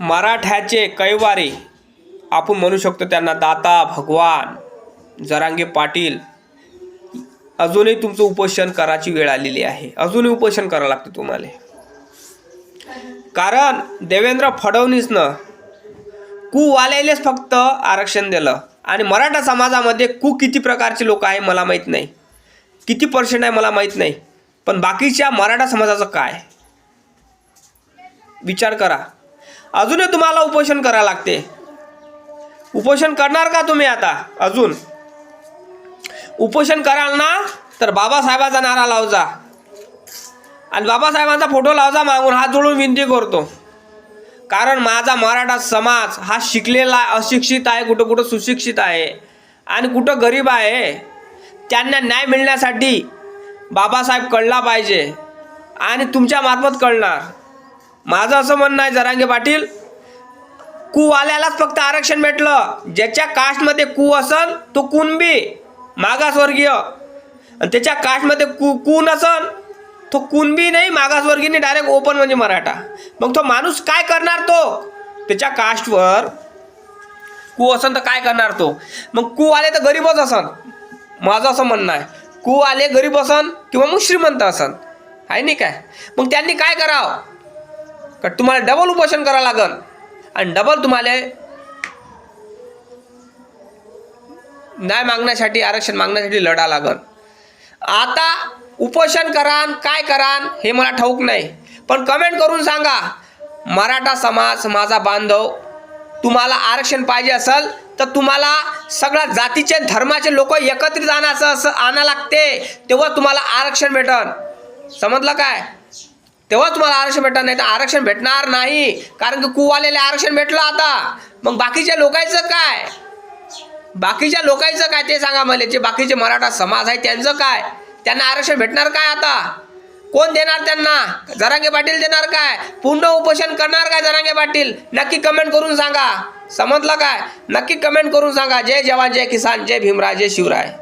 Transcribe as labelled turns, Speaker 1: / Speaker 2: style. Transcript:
Speaker 1: मराठ्याचे कैवारी. आपण म्हणू शकतो त्यांना दाता भगवान जरांगे पाटील. अजूनही तुमचं उपोषण करायची वेळ आलेली आहे. अजूनही उपोषण करावं लागतं तुम्हाला. कारण देवेंद्र फडणवीसनं कुवाल्यालेच फक्त आरक्षण दिलं. आणि मराठा समाजामध्ये कु किती प्रकारचे लोक आहे मला माहीत नाही. किती पर्सेंट आहे मला माहीत नाही. पण बाकीच्या मराठा समाजाचं काय? विचार करा. अजूनही तुम्हाला उपोषण करावं लागते. उपोषण करणार का तुम्ही आता? अजून. उपोषण कराल ना तर बाबासाहेबाचा नारा लावजा आणि बाबासाहेबांचा फोटो लावजा मागून हात जोडून विनंती करतो. कारण माझा मराठा समाज हा शिकलेला अशिक्षित आहे कुठं कुठं सुशिक्षित आहे आणि कुठं गरीब आहे. त्यांना न्याय मिळण्यासाठी बाबासाहेब कळला पाहिजे आणि तुमच्या मार्फत कळणार. माझं असं म्हणणं आहे जरांगे पाटील कुवाल्यालाच फक्त आरक्षण भेटलं. ज्याच्या कास्टमध्ये कु असन तो कुणबी मागासवर्गीय. आणि त्याच्या कास्टमध्ये कु कु असन तो कुणबी नाही मागासवर्गीय डायरेक्ट ओपन म्हणजे मराठा. मग तो माणूस काय करणार तो? त्याच्या कास्टवर कु असन तर काय करणार तो? मग कु आले तर गरीबच असन. माझं असं म्हणणं आहे. कु आले गरीब असन किंवा मग श्रीमंत असन. आहे नाही काय? मग त्यांनी काय करावं? का तुम्हाला डबल उपोषण करावं लागन? आणि डबल तुम्हाला न्याय मागण्यासाठी आरक्षण मागण्यासाठी लढा लागन. आता उपोषण करान काय करान हे मला ठाऊक नाही. पण कमेंट करून सांगा मराठा समाज माझा बांधव तुम्हाला आरक्षण पाहिजे असेल तर तुम्हाला सगळ्या जातीचे धर्माचे लोक एकत्रित आणायचं असं आणा लागते तेव्हा तुम्हाला आरक्षण भेटन. समजलं काय? तेव्हा तुम्हाला आरक्षण भेटणार नाही तर आरक्षण भेटणार नाही. कारण की कुवालेले आरक्षण भेटलं आता. मग बाकीच्या लोकांचं काय? बाकीच्या लोकांचं काय ते सांगा मला. जे बाकीचे मराठा समाज आहे त्यांचं काय? त्यांना आरक्षण भेटणार काय आता? कोण देणार त्यांना? जरांगे पाटील देणार काय? पूर्ण उपोषण करणार काय जरांगे पाटील? नक्की कमेंट करून सांगा. समजलं काय? नक्की कमेंट करून सांगा. जय जवान जय किसान जय भीमराय जय शिवराय.